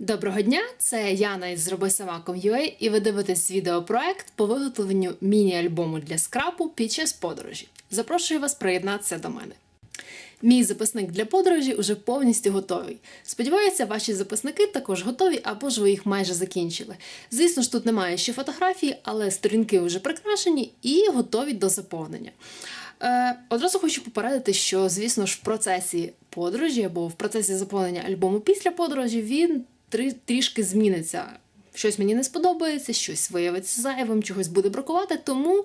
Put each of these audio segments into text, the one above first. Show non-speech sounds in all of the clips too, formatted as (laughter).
Доброго дня, це Яна із Зроби і ви дивитесь відеопроект по виготовленню міні-альбому для скрапу під час подорожі. Запрошую вас приєднатися до мене. Мій записник для подорожі уже повністю готовий. Сподіваюся, ваші записники також готові або ж ви їх майже закінчили. Звісно ж, тут немає ще фотографій, але сторінки вже прикрашені і готові до заповнення. Е, одразу хочу попередити, що, звісно ж, в процесі подорожі або в процесі заповнення альбому після подорожі він трі- трішки зміниться. Щось мені не сподобається, щось виявиться зайвим, чогось буде бракувати. Тому,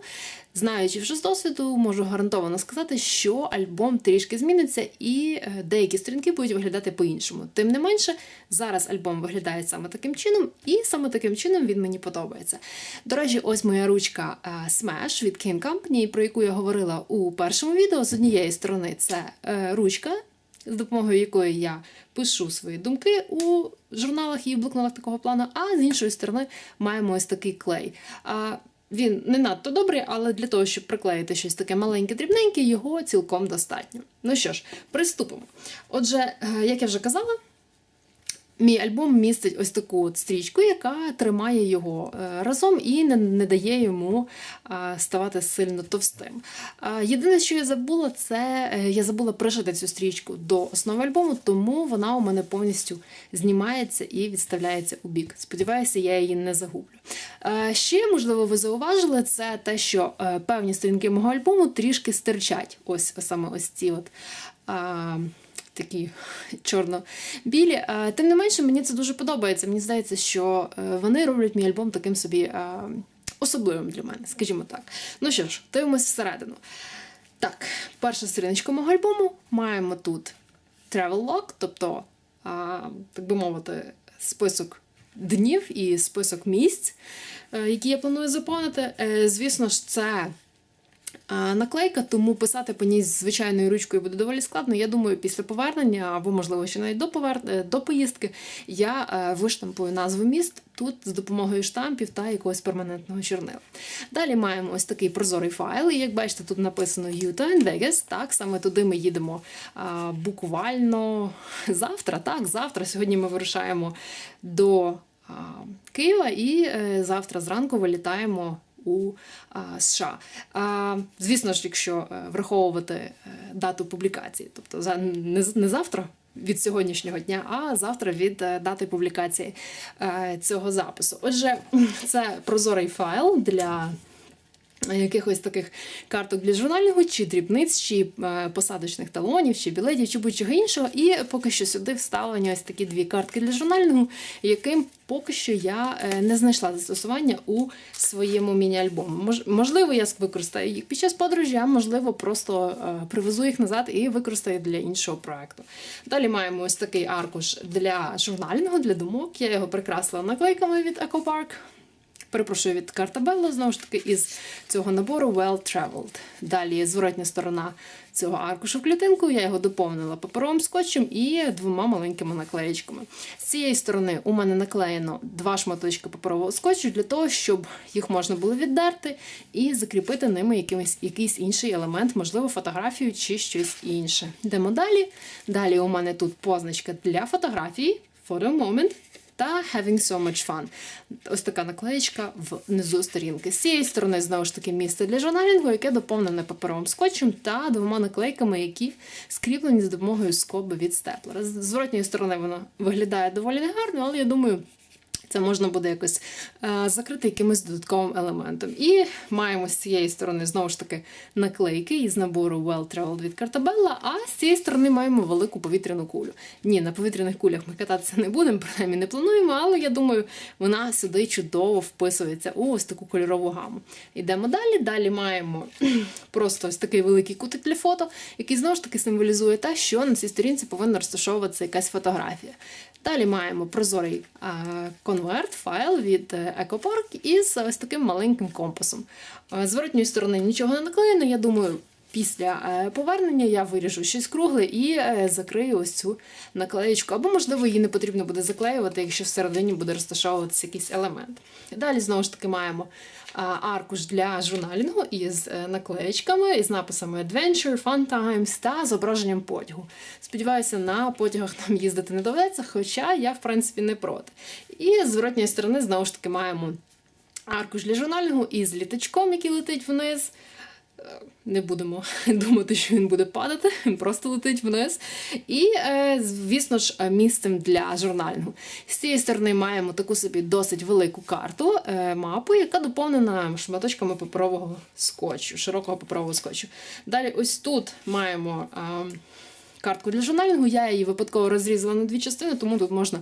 знаючи вже з досвіду, можу гарантовано сказати, що альбом трішки зміниться і е, деякі сторінки будуть виглядати по-іншому. Тим не менше, зараз альбом виглядає саме таким чином, і саме таким чином він мені подобається. До речі, ось моя ручка е, Smash від King Company, про яку я говорила у першому відео. З однієї сторони це е, ручка з допомогою якої я пишу свої думки у журналах і в блокнотах такого плану, а з іншої сторони маємо ось такий клей. А, він не надто добрий, але для того, щоб приклеїти щось таке маленьке, дрібненьке, його цілком достатньо. Ну що ж, приступимо. Отже, е, як я вже казала, Мій альбом містить ось таку от стрічку, яка тримає його е, разом і не, не дає йому е, ставати сильно товстим. Е, Єдине, що я забула, це я забула пришити цю стрічку до основи альбому, тому вона у мене повністю знімається і відставляється у бік. Сподіваюся, я її не загублю. Ще, можливо, ви зауважили, це те, що певні сторінки мого альбому трішки стирчать. Ось саме ось ці от. Е, такі чорно-білі. Тим не менше, мені це дуже подобається. Мені здається, що е, вони роблять мій альбом таким собі е, особливим для мене, скажімо так. Ну що ж, дивимося всередину. Так, перша сторіночка мого альбому. Маємо тут travel log, тобто, а, так би мовити, список днів і список місць, е, які я планую заповнити. Е, Звісно ж, це а, наклейка, тому писати по ній звичайною ручкою буде доволі складно. Я думаю, після повернення, або, можливо, ще навіть до повер... е, до поїздки, я е, виштампую назву міст тут з допомогою штампів та якогось перманентного чорнила. Далі маємо ось такий прозорий файл, і як бачите, тут написано Utah and Vegas. Так, саме туди ми їдемо а, буквально завтра. Так, завтра. Сьогодні ми вирушаємо до Києва і е, завтра зранку вилітаємо у США. Звісно ж, якщо е, враховувати е, дату публікації, тобто за не, завтра. Від сьогоднішнього дня, а завтра від е, дати публікації цього запису. Отже, (clears throat) це прозорий файл для якихось таких карток для журнального, чи дрібниць, чи е, посадочних талонів, чи білетів, чи будь-чого іншого. І поки що сюди вставлені ось такі дві картки для журнального, яким поки що я е, не знайшла застосування у своєму міні-альбому. Мож, можливо, я використаю їх під час подорожі, а можливо, просто е, привезу їх назад і використаю для іншого проекту. Далі маємо ось такий аркуш для журнального, для думок. Я його прикрасила наклейками від EcoPark. Перепрошую від Картабелло, знову ж таки, із цього набору Well Traveled. Далі зворотня сторона цього аркушу в клітинку. Я його доповнила паперовим скотчем і двома маленькими наклеєчками. З цієї сторони у мене наклеєно два шматочки паперового скотчу для того, щоб їх можна було віддерти і закріпити ними якимось, якийсь інший елемент, можливо, фотографію чи щось інше. Йдемо далі. Далі у мене тут позначка для фотографії, photo moment та having so much fun. Ось така наклеєчка внизу сторінки. З цієї сторони, знову ж таки, місце для журналінгу, яке доповнене паперовим скотчем та двома наклейками, які скріплені з допомогою скоби від степлера. З зворотньої сторони воно виглядає доволі негарно, але я думаю. Це можна буде якось е, закрити якимось додатковим елементом. І маємо з цієї сторони знову ж таки наклейки із набору Well Traveled від Картабелла, а з цієї сторони маємо велику повітряну кулю. Ні, на повітряних кулях ми кататися не будемо, принаймні не плануємо, але я думаю, вона сюди чудово вписується у ось таку кольорову гаму. Йдемо далі. Далі маємо (clears throat) просто ось такий великий кутик для фото, який знову ж таки символізує те, що на цій сторінці повинна розташовуватися якась фотографія. Далі маємо прозорий конверт, файл від е, EcoPark із ось таким маленьким компасом. Е, зворотньої сторони нічого не наклеєно. Я думаю, після е, повернення я виріжу щось кругле і е, закрию ось цю наклеєчку. Або, можливо, її не потрібно буде заклеювати, якщо всередині буде розташовуватися якийсь елемент. Далі, знову ж таки, маємо аркуш для журналінгу із е, наклеєчками, із написами Adventure, Fun Times та зображенням потягу. Сподіваюся, на потягах нам їздити не доведеться, хоча я, в принципі, не проти. І з зворотньої сторони, знову ж таки, маємо аркуш для журналінгу із літачком, який летить вниз. Не будемо (laughs) думати, що він буде падати, він просто летить вниз. І, е, звісно ж, е, місцем для журналінгу. З цієї сторони маємо таку собі досить велику карту, е, мапу, яка доповнена шматочками паперового скотчу, широкого паперового скотчу. Далі, ось тут маємо. Картку для журналінгу, я її випадково розрізала на дві частини, тому тут можна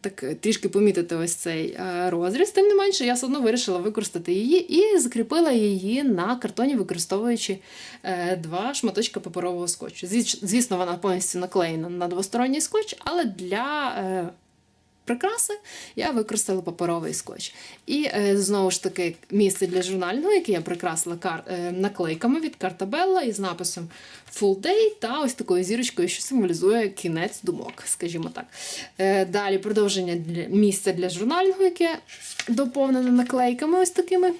так е, трішки помітити ось цей е, розріз. Тим не менше, я все одно вирішила використати її і закріпила її на картоні, використовуючи е, два шматочка паперового скотчу. Звісно, вона повністю наклеєна на двосторонній скотч, але для прикраси я використала паперовий скотч. І е, знову ж таки місце для журнального, яке я прикрасила е, наклейками від Картабелла із написом Full Day та ось такою зірочкою, що символізує кінець думок, скажімо так. Е, далі продовження місця для журнального, яке доповнене наклейками ось такими.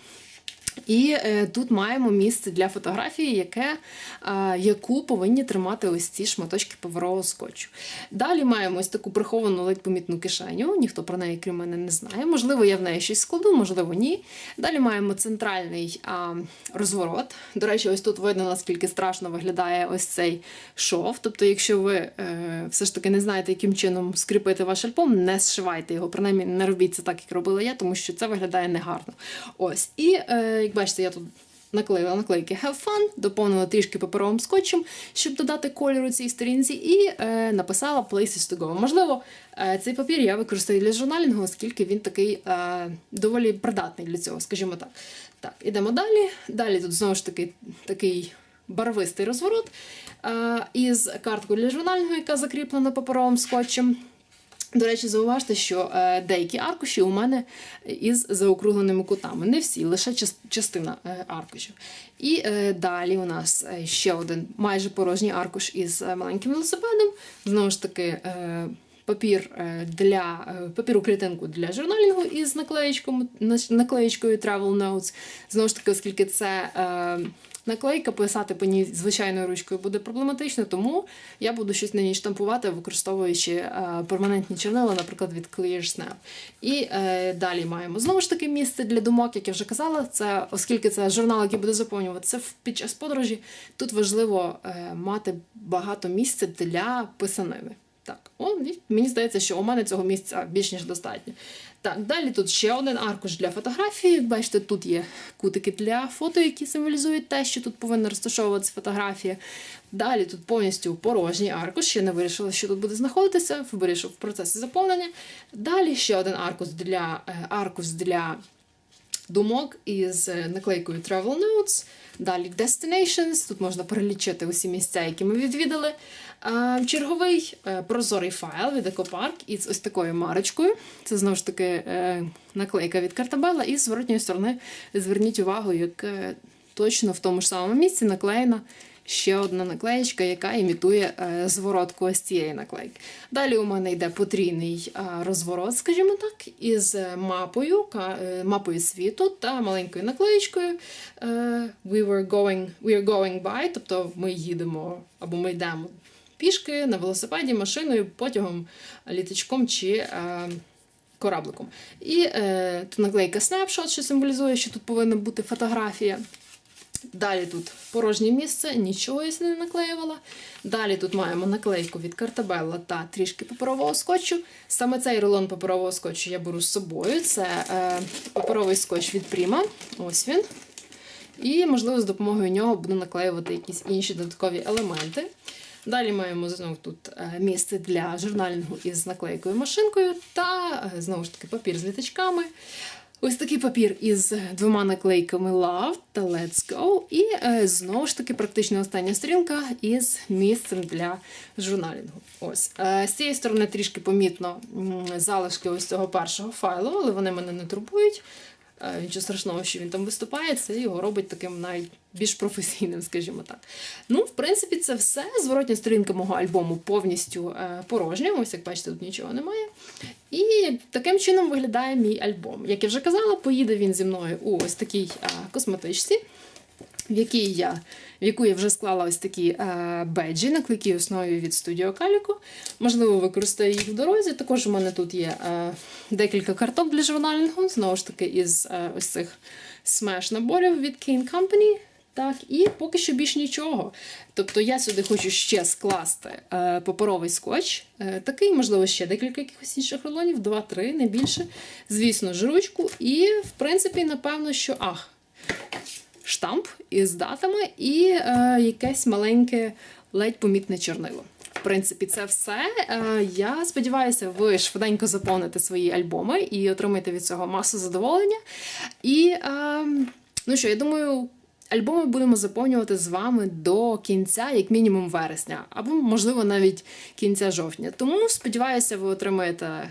І е, тут маємо місце для фотографії, яке, е, яку повинні тримати ось ці шматочки паперового скотчу. Далі маємо ось таку приховану ледь помітну кишеню. Ніхто про неї, крім мене, не знає. Можливо, я в неї щось складу, можливо, ні. Далі маємо центральний а, розворот. До речі, ось тут видно, наскільки страшно виглядає ось цей шов. Тобто, якщо ви е, все ж таки не знаєте, яким чином скріпити ваш альбом, не зшивайте його. Принаймні, не робіть це так, як робила я, тому що це виглядає негарно. Ось. І е, бачите, я тут наклеїла наклейки Have Fun, доповнила трішки паперовим скотчем, щоб додати кольору цій сторінці, і е, написала Places to go. Можливо, е, цей папір я використаю для журналінгу, оскільки він такий е, доволі придатний для цього, скажімо так. Так, ідемо далі. Далі тут знову ж таки такий барвистий розворот е, із карткою для журнального, яка закріплена паперовим скотчем. До речі, зауважте, що е, деякі аркуші у мене із заокругленими кутами. Не всі, лише частина е, аркушів. І е, далі у нас ще один майже порожній аркуш із маленьким велосипедом. Знову ж таки, папір для папіру клітинку для журналінгу із наклеєчкою Travel Notes. Знову ж таки, оскільки це. Наклейка писати по ній звичайною ручкою буде проблематично, тому я буду щось на ній штампувати, використовуючи е, перманентні чорнила, наприклад, від Clear Snap. І е, далі маємо знову ж таки місце для думок, як я вже казала. Це оскільки це журнал, який буде заповнюватися під час подорожі, тут важливо е, мати багато місця для писанини. Так, о, мені здається, що у мене цього місця більш ніж достатньо. Так, далі тут ще один аркуш для фотографії. Як бачите, тут є кутики для фото, які символізують те, що тут повинна розташовуватися фотографія. Далі тут повністю порожній аркуш. Ще не вирішила, що тут буде знаходитися. Вирішив в процесі заповнення. Далі ще один аркуш для е, аркуш для думок із е, наклейкою Travel Notes. Далі Destinations. Тут можна перелічити усі місця, які ми відвідали. Черговий е, прозорий файл від Екопарк із ось такою марочкою. Це знову ж таки е, наклейка від Картабела. І з зворотньої сторони зверніть увагу, як точно в тому ж самому місці наклеєна ще одна наклеєчка, яка імітує е, зворотку ось цієї наклейки. Далі у мене йде потрійний розворот, скажімо так, із мапою, е, мапою світу та маленькою наклеєчкою е, we, were going, we are going by, тобто ми їдемо або ми йдемо пішки на велосипеді, машиною, потягом, літачком чи. Корабликом. І е, тут наклейка Snapshot, що символізує, що тут повинна бути фотографія. Далі тут порожнє місце, нічого я не наклеювала. Далі тут маємо наклейку від Картабелла та трішки паперового скотчу. Саме цей рулон паперового скотчу я беру з собою. Це е, паперовий скотч від Prima. Ось він. І, можливо, з допомогою нього буду наклеювати якісь інші додаткові елементи. Далі маємо знову тут е, місце для журналінгу із наклейкою машинкою та е, знову ж таки папір з літачками. Ось такий папір із двома наклейками Love та Let's Go. І е, знову ж таки практично остання сторінка із місцем для журналінгу. Ось е, з цієї сторони трішки помітно залишки ось цього першого файлу, але вони мене не турбують. Е, Нічого страшного, що він там виступає, це його робить таким навіть більш професійним, скажімо так. Ну, в принципі, це все. Зворотня сторінка мого альбому повністю е, порожня. Ось як бачите, тут нічого немає. І таким чином виглядає мій альбом. Як я вже казала, поїде він зі мною у ось такій е, косметичці в якій я, в яку я вже склала ось такі е, беджі на клейкій основі від Studio Calico. Можливо, використаю їх в дорозі. Також у мене тут є е, декілька карток для журналінгу, знову ж таки, із е, ось цих смеш наборів від Kane Company. Так, і поки що більш нічого. Тобто я сюди хочу ще скласти е, паперовий скотч, е, такий, можливо, ще декілька якихось інших рулонів, два-три, не більше. Звісно, ж ручку. І, в принципі, напевно, що ах, штамп із датами і е, якесь маленьке, ледь помітне чорнило. В принципі, це все. Е, я сподіваюся, ви швиденько заповните свої альбоми і отримаєте від цього масу задоволення. І е, ну що, я думаю. Альбоми будемо заповнювати з вами до кінця, як мінімум, вересня, або, можливо, навіть кінця жовтня. Тому сподіваюся, ви отримаєте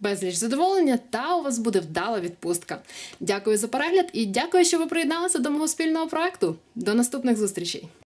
безліч задоволення, та у вас буде вдала відпустка. Дякую за перегляд і дякую, що ви приєдналися до мого спільного проекту. До наступних зустрічей!